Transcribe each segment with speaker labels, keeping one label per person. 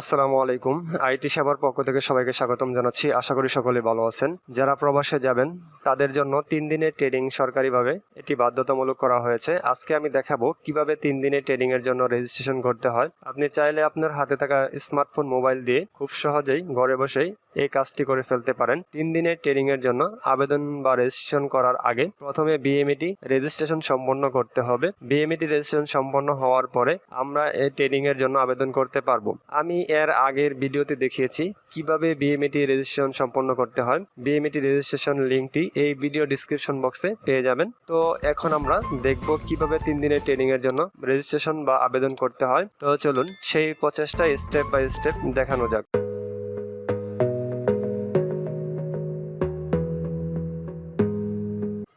Speaker 1: আসসালামু আলাইকুম। আইটি সেবার পক্ষ থেকে সবাইকে স্বাগতম জানাচ্ছি। আশা করি সকলে ভালো আছেন। যারা প্রবাসে যাবেন, তাদের জন্য তিন দিনের ট্রেডিং সরকারিভাবে এটি বাধ্যতামূলক করা হয়েছে। আজকে আমি দেখাবো কীভাবে তিন দিনের ট্রেডিং এর জন্য রেজিস্ট্রেশন করতে হয়। আপনি চাইলে আপনার হাতে থাকা স্মার্টফোন, মোবাইল দিয়ে খুব সহজেই ঘরে বসেই এই কাজটি করে ফেলতে পারেন। তিন দিনের ট্রেডিং এর জন্য আবেদন বা রেজিস্ট্রেশন করার আগে প্রথমে বিএমইটি রেজিস্ট্রেশন সম্পন্ন করতে হবে। বিএমইটি রেজিস্ট্রেশন সম্পন্ন হওয়ার পরে আমরা এই ট্রেডিং এর জন্য আবেদন করতে পারব। আমি এর আগের ভিডিওতে দেখিয়েছি কীভাবে বিএমইটি রেজিস্ট্রেশন সম্পন্ন করতে হয়। বিএমইটি রেজিস্ট্রেশন লিঙ্কটি এই ভিডিও ডিসক্রিপশন বক্সে পেয়ে যাবেন। তো এখন আমরা দেখব কীভাবে তিন দিনের ট্রেনিং এর জন্য রেজিস্ট্রেশন বা আবেদন করতে হয়। তো চলুন সেই প্রচেষ্টা স্টেপ বাই স্টেপ দেখানো যাক।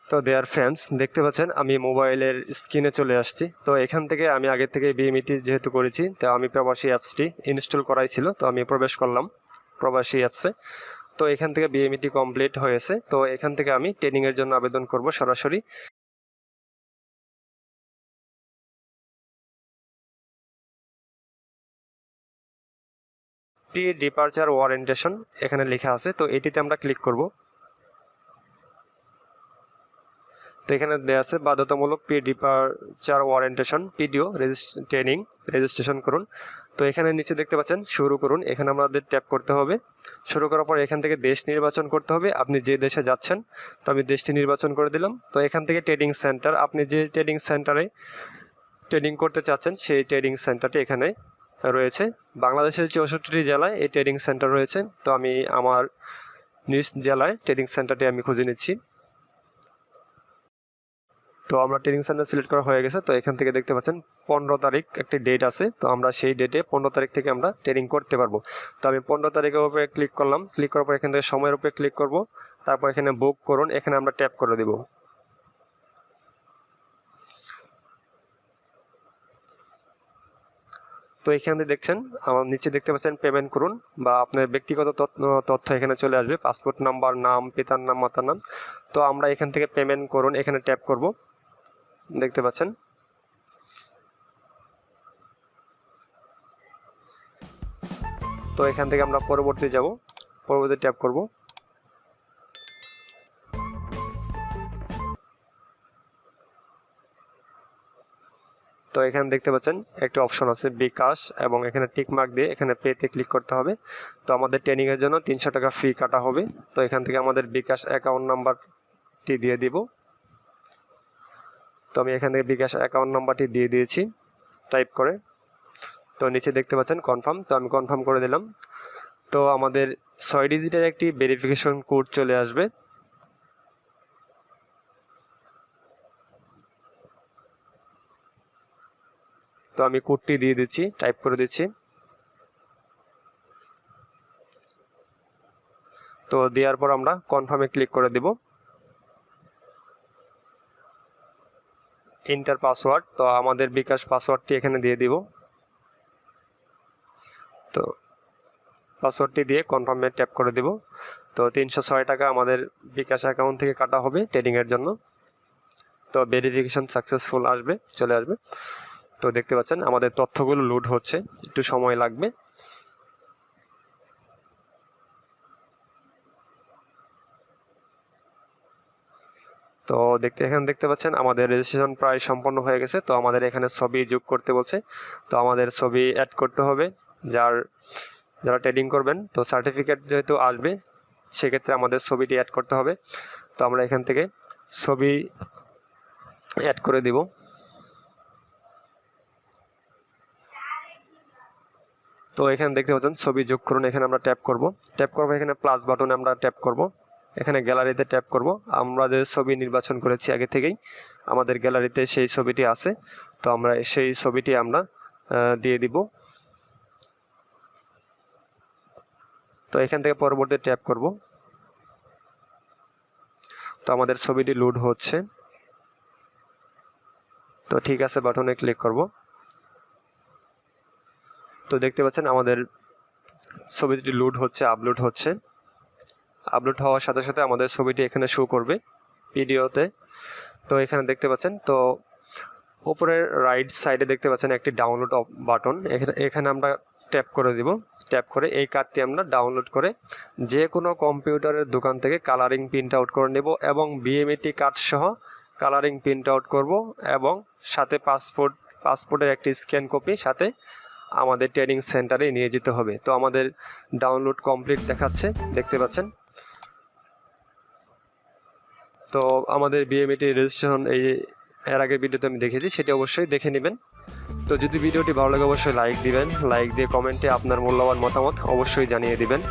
Speaker 1: তো দেয়ার ফ্রেন্ডস দেখতে পাচ্ছেন, আমি মোবাইলের স্ক্রিনে চলে আসছি। তো এখান থেকে আমি আগে থেকে বিএমইটি যেহেতু করেছি, তো আমি প্রবাসী অ্যাপসটি ইনস্টল করাই ছিল, তো আমি প্রবেশ করলাম প্রবাসী অ্যাপসে। তো এখান থেকে বিএমইটি কমপ্লিট হয়েছে, তো এখান থেকে আমি ট্রেনিংয়ের জন্য আবেদন করব সরাসরি। প্রি ডিপারচার ওয়ারেন্টেশন এখানে লেখা আছে, তো এটিতে আমরা ক্লিক করব। তো এখানে দেওয়া আছে বাধ্যতামূলক pre departure orientation PDO training registration করুন। তো এখানে নিচে দেখতে পাচ্ছেন, শুরু করুন। এখানে আমাদের ট্যাপ করতে হবে। শুরু করার পর এখান থেকে দেশ নির্বাচন করতে হবে। আপনি যে দেশে যাচ্ছেন, তো আমি দেশটি নির্বাচন করে দিলাম। তো এখান থেকে ট্রেডিং সেন্টার আপনি যে ট্রেডিং সেন্টারে ট্রেডিং করতে চাচ্ছেন, সেই ট্রেডিং সেন্টারটি এখানে রয়েছে। বাংলাদেশের চৌষট্টিটি জেলায় এই ট্রেডিং সেন্টার রয়েছে। তো আমি আমার নিজ জেলায় ট্রেডিং সেন্টারটি আমি খুঁজে নিচ্ছি। তো আমরা ট্রেনিং সেন্টার সিলেক্ট করা হয়ে গেছে। তো এখান থেকে দেখতে পাচ্ছেন, পনেরো তারিখ একটি ডেট আছে। তো আমরা সেই ডেটে পনেরো তারিখ থেকে আমরা ট্রেনিং করতে পারব। তো আমি পনেরো তারিখের উপরে ক্লিক করলাম। ক্লিক করার পর এখান থেকে সময়ের উপরে ক্লিক করব। তারপর এখানে বুক করুন। এখানে আমরা ট্যাপ করে দেব। তো এখানে দেখছেন, আমার নিচে দেখতে পাচ্ছেন পেমেন্ট করুন বা আপনার ব্যক্তিগত তথ্য- এখানে চলে আসবে। পাসপোর্ট নাম্বার নাম, পিতার নাম, মাতার নাম। তো আমরা এখান থেকে পেমেন্ট করুন। এখানে ট্যাপ করব। দেখতে পাচ্ছেন। তো এখান থেকে আমরা পরবর্তী যাব। পরবর্তী ট্যাপ করব। তো এখানে দেখতে পাচ্ছেন, একটি অপশন আছে বিকাশ এবং এখানে টিক মার্ক দিয়ে এখানে পেতে ক্লিক করতে হবে। তো আমাদের ট্রেনিংয়ের জন্য তিনশো টাকা ফি কাটা হবে। তো এখান থেকে আমাদের বিকাশ অ্যাকাউন্ট নাম্বারটি দিয়ে দিব। তো আমি এখান থেকে বিকাশ অ্যাকাউন্ট নাম্বারটি দিয়ে দিয়েছি। টাইপ করে। তো নিচে দেখতে পাচ্ছেন কনফার্ম তো আমি কনফার্ম করে দিলাম। তো আমাদের ছয় ডিজিটের একটি ভেরিফিকেশন কোড চলে আসবে। তো আমি কোডটি দিয়ে দিচ্ছি টাইপ করে দিচ্ছি। তো দেওয়ার পর আমরা কনফার্মে ক্লিক করে দেব। ইন্টার পাসওয়ার্ড তো আমাদের বিকাশ পাসওয়ার্ডটি এখানে দিয়ে দিব। তো পাসওয়ার্ডটি দিয়ে কনফার্মে ট্যাপ করে দিব। তো তিনশো ছয় টাকা আমাদের বিকাশ অ্যাকাউন্ট থেকে কাটা হবে ট্রেডিংয়ের জন্য। তো ভেরিফিকেশন সাকসেসফুল আসবে, চলে আসবে। তো দেখতে পাচ্ছেন, আমাদের তথ্যগুলো লোড হচ্ছে, একটু সময় লাগবে। তো দেখতে, এখানে দেখতে পাচ্ছেন আমাদের রেজিস্ট্রেশন প্রায় সম্পন্ন হয়ে গেছে। তো আমাদের এখানে ছবি যোগ করতে বলছে। তো আমাদের ছবি অ্যাড করতে হবে। যার, যারা ট্রেডিং করবেন, তো সার্টিফিকেট যেহেতু আসবে, সেক্ষেত্রে আমাদের ছবিটি অ্যাড করতে হবে। তো আমরা এখান থেকে ছবি অ্যাড করে দিব। তো এখানে দেখতে পাচ্ছেন, ছবি যোগ করুন, এখানে আমরা ট্যাপ করব। ট্যাপ করব এখানে প্লাস বাটনে আমরা ট্যাপ করব। এখানে গ্যালারিতে ট্যাপ করব। আমরা যে ছবি নির্বাচন করেছি আগে থেকেই, আমাদের গ্যালারিতে সেই ছবিটি আছে। তো আমরা সেই ছবিটি আমরা দিয়ে দিব। তো এখান থেকে পরবর্তী ট্যাপ করব। তো আমাদের ছবিটি লোড হচ্ছে। তো ঠিক আছে, বাটনে ক্লিক করব। তো দেখতে পাচ্ছেন আমাদের ছবিটি লোড হচ্ছে, আপলোড হচ্ছে। আপলোড হওয়ার সাথে সাথে আমাদের ছবিটি এখানে শো করবে ভিডিওতে তো এখানে দেখতে পাচ্ছেন, তো উপরের রাইট সাইডে দেখতে পাচ্ছেন একটি ডাউনলোড বাটন এখানে এখানে আমরা ট্যাপ করে দিব। ট্যাপ করে এই কার্ডটি আমরা ডাউনলোড করে যে কোনো কম্পিউটারের দোকান থেকে কালারিং প্রিন্ট আউট করে নেব এবং বিএমএটি কার্ড সহ কালারিং প্রিন্ট আউট করব এবং সাথে পাসপোর্ট পাসপোর্টের একটি স্ক্যান কপি সাথে আমাদের ট্রেনিং সেন্টারে নিয়ে যেতে হবে। তো আমাদের ডাউনলোড কমপ্লিট দেখাচ্ছে, দেখতে পাচ্ছেন। তো আমাদের বিএমএটি রেজিস্ট্রেশন এই এর আগের ভিডিওতে আমি দেখেছি, সেটি অবশ্যই দেখে নেবেন। তো যদি ভিডিওটি ভালো লাগে, অবশ্যই লাইক দিবেন। লাইক দিয়ে কমেন্টে আপনার মূল্যবান মতামত অবশ্যই জানিয়ে দিবেন।